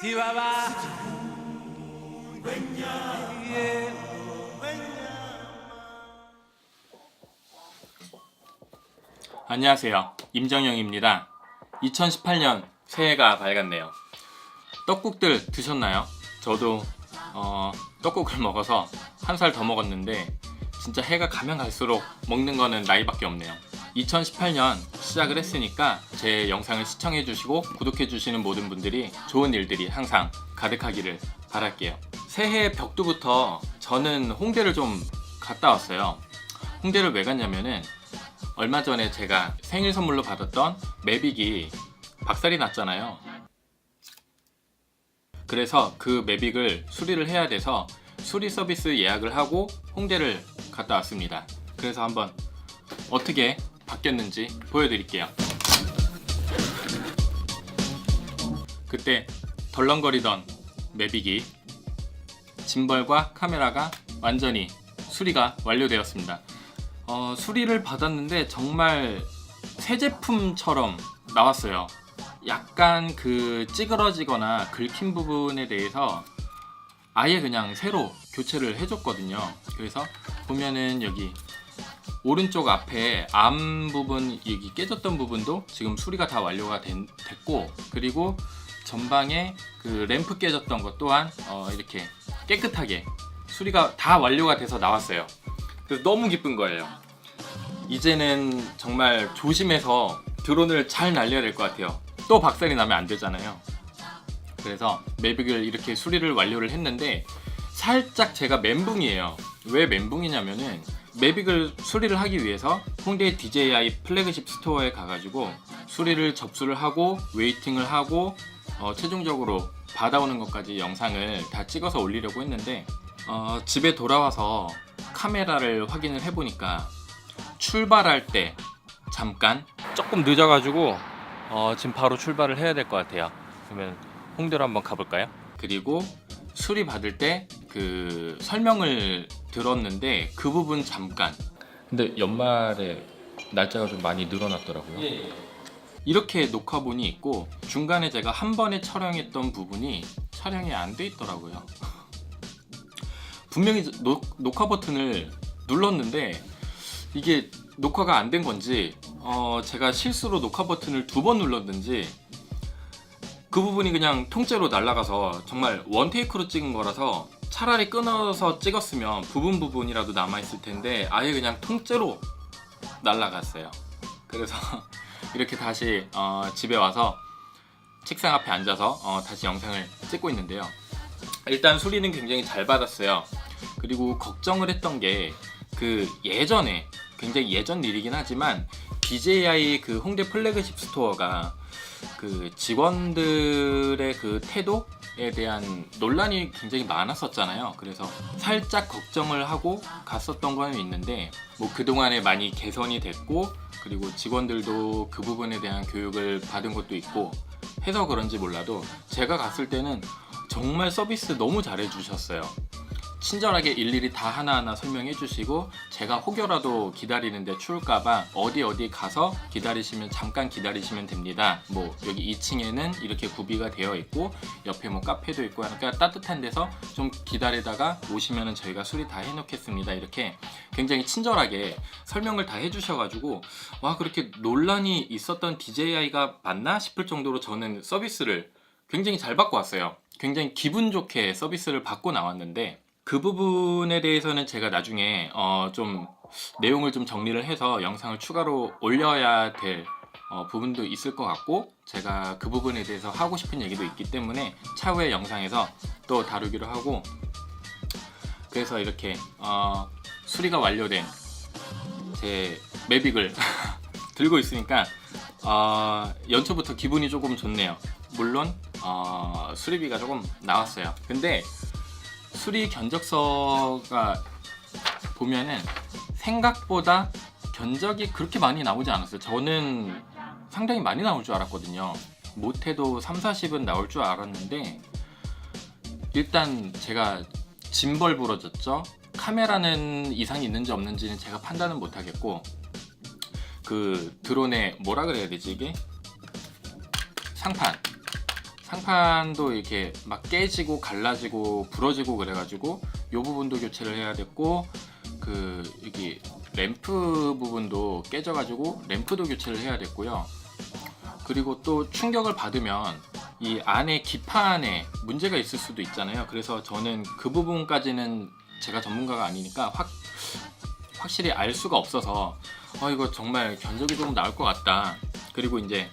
Chihuahua. 안녕하세요. 임정영입니다. 2018년 새해가 밝았네요. 떡국들 드셨나요? 저도 어, 떡국을 먹어서 한 살 더 먹었는데 진짜 해가 가면 갈수록 먹는 거는 나이밖에 없네요. 2018년 시작을 했으니까 제 영상을 시청해 주시고 구독해 주시는 모든 분들이 좋은 일들이 항상 가득하기를 바랄게요. 새해 벽두부터 저는 홍대를 좀 갔다 왔어요. 홍대를 왜 갔냐면은 얼마 전에 제가 생일 선물로 받았던 매빅이 박살이 났잖아요. 그래서 그 매빅을 수리를 해야 돼서 수리 서비스 예약을 하고 홍대를 갔다 왔습니다. 그래서 한번 어떻게 바뀌었는지 보여드릴게요. 그때 덜렁거리던 매빅이 짐벌과 카메라가 완전히 수리가 완료되었습니다. 어, 수리를 받았는데 정말 새 제품처럼 나왔어요. 약간 그 찌그러지거나 긁힌 부분에 대해서 아예 그냥 새로 교체를 해줬거든요. 그래서 보면은 여기 오른쪽 앞에 암 부분 여기 깨졌던 부분도 지금 수리가 다 완료가 된- 됐고 그리고 전방에 그 램프 깨졌던 것 또한 어, 이렇게 깨끗하게 수리가 다 완료가 돼서 나왔어요. 그래서 너무 기쁜 거예요. 이제는 정말 조심해서 드론을 잘 날려야 될 것 같아요. 또 박살이 나면 안 되잖아요. 그래서 매빅을 이렇게 수리를 완료를 했는데 살짝 제가 멘붕이에요. 왜 멘붕이냐면은 매빅을 수리를 하기 위해서 홍대 DJI 플래그십 스토어에 가가지고 수리를 접수를 하고 웨이팅을 하고 어, 최종적으로 받아오는 것까지 영상을 다 찍어서 올리려고 했는데 어, 집에 돌아와서 카메라를 확인을 해보니까 출발할 때 잠깐 조금 늦어가지고 어, 지금 바로 출발을 해야 될 것 같아요. 그러면 홍대로 한번 가볼까요? 그리고 수리 받을 때 그 설명을 들었는데 그 부분 잠깐. 근데 연말에 날짜가 좀 많이 늘어났더라고요. 이렇게 녹화본이 있고 중간에 제가 한 번에 촬영했던 부분이 촬영이 안 돼 있더라고요. 분명히 녹, 녹화 버튼을 눌렀는데 이게 녹화가 안 된 건지 어, 제가 실수로 녹화 버튼을 두 번 눌렀는지 그 부분이 그냥 통째로 날아가서 정말 원테이크로 찍은 거라서 차라리 끊어서 찍었으면 부분 부분이라도 남아있을 텐데 아예 그냥 통째로 날아갔어요. 그래서 이렇게 다시 어, 집에 와서 책상 앞에 앉아서 어, 다시 영상을 찍고 있는데요. 일단 수리는 굉장히 잘 받았어요. 그리고 걱정을 했던 게 그 예전에 굉장히 예전 일이긴 하지만 DJI 그 홍대 플래그십 스토어가 그 직원들의 그 태도 에 대한 논란이 굉장히 많았었잖아요. 그래서 살짝 걱정을 하고 갔었던 거는 있는데 뭐 그동안에 많이 개선이 됐고 그리고 직원들도 그 부분에 대한 교육을 받은 것도 있고 해서 그런지 몰라도 제가 갔을 때는 정말 서비스 너무 잘해 주셨어요. 친절하게 일일이 다 하나하나 설명해 주시고 제가 혹여라도 기다리는데 추울까봐 어디 어디 가서 기다리시면 잠깐 기다리시면 됩니다. 뭐 여기 2층에는 이렇게 구비가 되어 있고 옆에 뭐 카페도 있고 하니까 따뜻한 데서 좀 기다리다가 오시면은 저희가 수리 다 해놓겠습니다. 이렇게 굉장히 친절하게 설명을 다 해주셔가지고 와 그렇게 논란이 있었던 DJI가 맞나 싶을 정도로 저는 서비스를 굉장히 잘 받고 왔어요. 굉장히 기분 좋게 서비스를 받고 나왔는데 그 부분에 대해서는 제가 나중에 어, 좀 내용을 좀 정리를 해서 영상을 추가로 올려야 될 어, 부분도 있을 것 같고 제가 그 부분에 대해서 하고 싶은 얘기도 있기 때문에 차후에 영상에서 또 다루기로 하고 그래서 이렇게 어, 수리가 완료된 제 매빅을 들고 있으니까 어, 연초부터 기분이 조금 좋네요. 물론 어, 수리비가 조금 나왔어요. 근데 수리 견적서가 보면은 생각보다 견적이 그렇게 많이 나오지 않았어요. 저는 상당히 많이 나올 줄 알았거든요. 못해도 3, 40은 나올 줄 알았는데 일단 제가 짐벌 부러졌죠. 카메라는 이상이 있는지 없는지는 제가 판단은 못 하겠고 그 드론에 뭐라 그래야 되지 이게 상판 상판도 이렇게 막 깨지고 갈라지고 부러지고 그래가지고 이 부분도 교체를 해야 됐고 그 여기 램프 부분도 깨져가지고 램프도 교체를 해야 됐고요. 그리고 또 충격을 받으면 이 안에 기판에 문제가 있을 수도 있잖아요. 그래서 저는 그 부분까지는 제가 전문가가 아니니까 확 확실히 알 수가 없어서 어 이거 정말 견적이 좀 나올 것 같다. 그리고 이제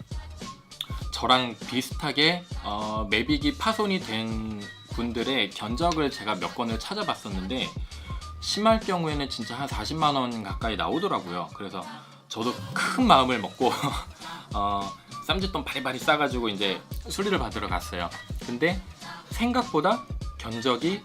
저랑 비슷하게 어, 매빅이 파손이 된 분들의 견적을 제가 몇 건을 찾아봤었는데 심할 경우에는 진짜 한 40만 원 가까이 나오더라고요. 그래서 저도 큰 마음을 먹고 어, 쌈짓돈 바리바리 싸가지고 이제 수리를 받으러 갔어요. 근데 생각보다 견적이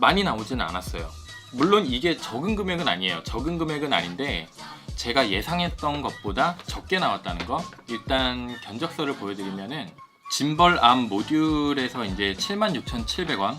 많이 나오지는 않았어요. 물론 이게 적은 금액은 아니에요. 적은 금액은 아닌데 제가 예상했던 것보다 적게 나왔다는 거. 일단 견적서를 보여드리면은 짐벌 암 모듈에서 이제 76,700원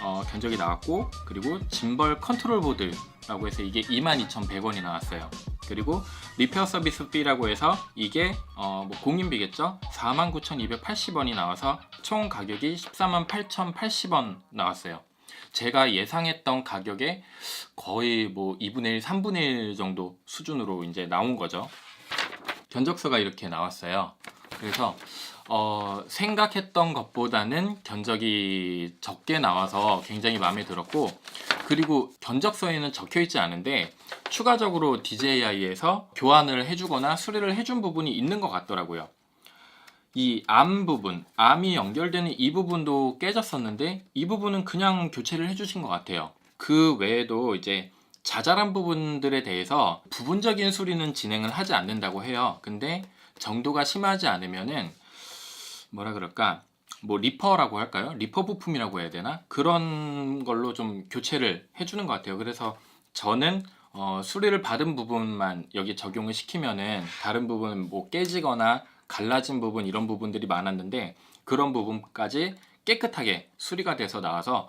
어, 견적이 나왔고 그리고 짐벌 컨트롤 보드라고 해서 이게 22,100원이 나왔어요. 그리고 리페어 서비스 비라고 해서 이게 어, 뭐 공인비겠죠? 49,280원이 나와서 총 가격이 148,080원 나왔어요. 제가 예상했던 가격에 거의 뭐 2분의 1, 3분의 1 정도 수준으로 이제 나온 거죠. 견적서가 이렇게 나왔어요. 그래서 어, 생각했던 것보다는 견적이 적게 나와서 굉장히 마음에 들었고 그리고 견적서에는 적혀 있지 않은데 추가적으로 DJI에서 교환을 해주거나 수리를 해준 부분이 있는 것 같더라고요. 이 암 부분, 암이 연결되는 이 부분도 깨졌었는데 이 부분은 그냥 교체를 해주신 것 같아요. 그 외에도 이제 자잘한 부분들에 대해서 부분적인 수리는 진행을 하지 않는다고 해요. 근데 정도가 심하지 않으면은 뭐라 그럴까 뭐 리퍼라고 할까요? 리퍼 부품이라고 해야 되나? 그런 걸로 좀 교체를 해주는 것 같아요. 그래서 저는 어, 수리를 받은 부분만 여기 적용을 시키면은 다른 부분 뭐 깨지거나 갈라진 부분 이런 부분들이 많았는데 그런 부분까지 깨끗하게 수리가 돼서 나와서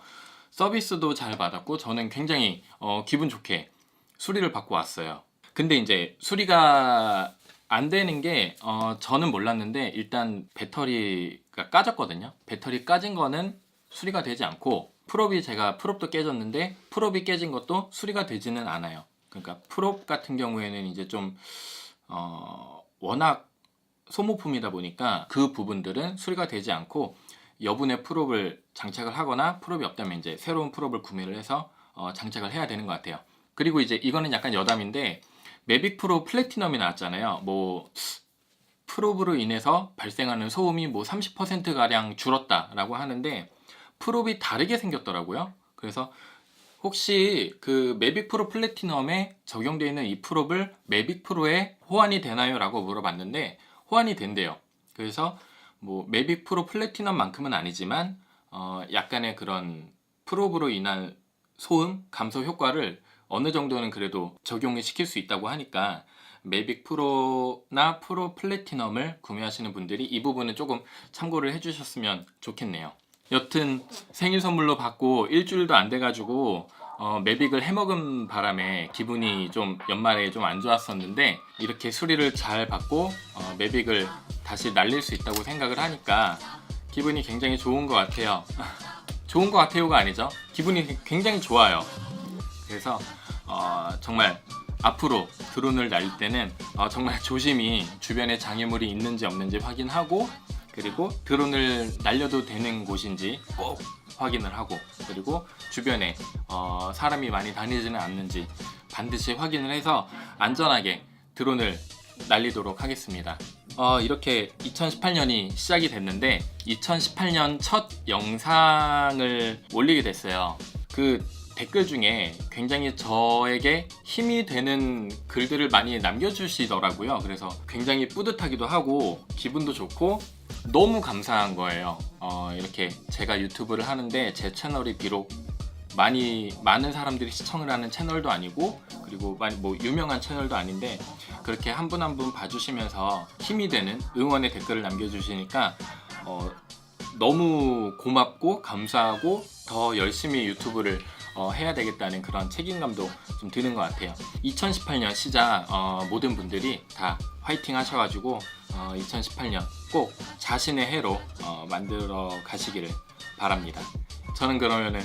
서비스도 잘 받았고 저는 굉장히 어, 기분 좋게 수리를 받고 왔어요. 근데 이제 수리가 안 되는 게 어, 저는 몰랐는데 일단 배터리가 까졌거든요. 배터리 까진 거는 수리가 되지 않고 프롭이 제가 프롭도 깨졌는데 프롭이 깨진 것도 수리가 되지는 않아요. 그러니까 프롭 같은 경우에는 이제 좀 어, 워낙 소모품이다 보니까 그 부분들은 수리가 되지 않고 여분의 프롭을 장착을 하거나 프롭이 없다면 이제 새로운 프롭을 구매를 해서 어, 장착을 해야 되는 것 같아요. 그리고 이제 이거는 약간 여담인데 매빅 프로 플래티넘이 나왔잖아요. 뭐 프롭으로 인해서 발생하는 소음이 뭐 30% 가량 줄었다라고 하는데 프롭이 다르게 생겼더라고요. 그래서 혹시 그 매빅 프로 플래티넘에 적용되어 있는 이 프롭을 매빅 프로에 호환이 되나요?라고 물어봤는데 호환이 된대요. 그래서 뭐 매빅 프로 플래티넘만큼은 아니지만 어 약간의 그런 프롭으로 인한 소음 감소 효과를 어느 정도는 그래도 적용을 시킬 수 있다고 하니까 매빅 프로나 프로 플래티넘을 구매하시는 분들이 이 부분은 조금 참고를 해주셨으면 좋겠네요. 여튼 생일 선물로 받고 일주일도 안 돼가지고 어, 매빅을 해먹은 바람에 기분이 좀 연말에 좀 안 좋았었는데 이렇게 수리를 잘 받고 어, 매빅을 다시 날릴 수 있다고 생각을 하니까 기분이 굉장히 좋은 것 같아요. 좋은 것 같아요가 아니죠. 기분이 굉장히 좋아요. 그래서 어, 정말 앞으로 드론을 날릴 때는 어, 정말 조심히 주변에 장애물이 있는지 없는지 확인하고 그리고 드론을 날려도 되는 곳인지 꼭 확인을 하고 그리고 주변에 어, 사람이 많이 다니지는 않는지 반드시 확인을 해서 안전하게 드론을 날리도록 하겠습니다. 어, 이렇게 2018년이 시작이 됐는데 2018년 첫 영상을 올리게 됐어요. 그 댓글 중에 굉장히 저에게 힘이 되는 글들을 많이 남겨주시더라고요. 그래서 굉장히 뿌듯하기도 하고 기분도 좋고 너무 감사한 거예요. 어, 이렇게 제가 유튜브를 하는데 제 채널이 비록 많이 많은 사람들이 시청을 하는 채널도 아니고 그리고 많이 뭐 유명한 채널도 아닌데 그렇게 한 분 한 분 봐주시면서 힘이 되는 응원의 댓글을 남겨주시니까 어, 너무 고맙고 감사하고 더 열심히 유튜브를 어, 해야 되겠다는 그런 책임감도 좀 드는 것 같아요. 2018년 시작 어, 모든 분들이 다 화이팅 하셔가지고 어, 2018년 꼭 자신의 해로 어, 만들어 가시기를 바랍니다. 저는 그러면은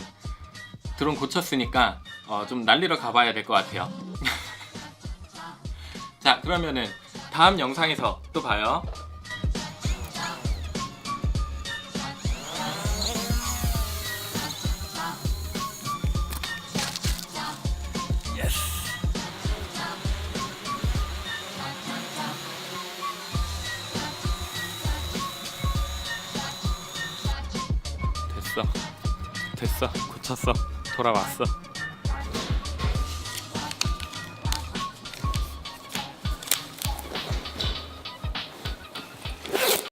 드론 고쳤으니까 어, 좀 날리러 가봐야 될 것 같아요. 자 그러면은 다음 영상에서 또 봐요. 됐어. 됐어. 고쳤어. 돌아왔어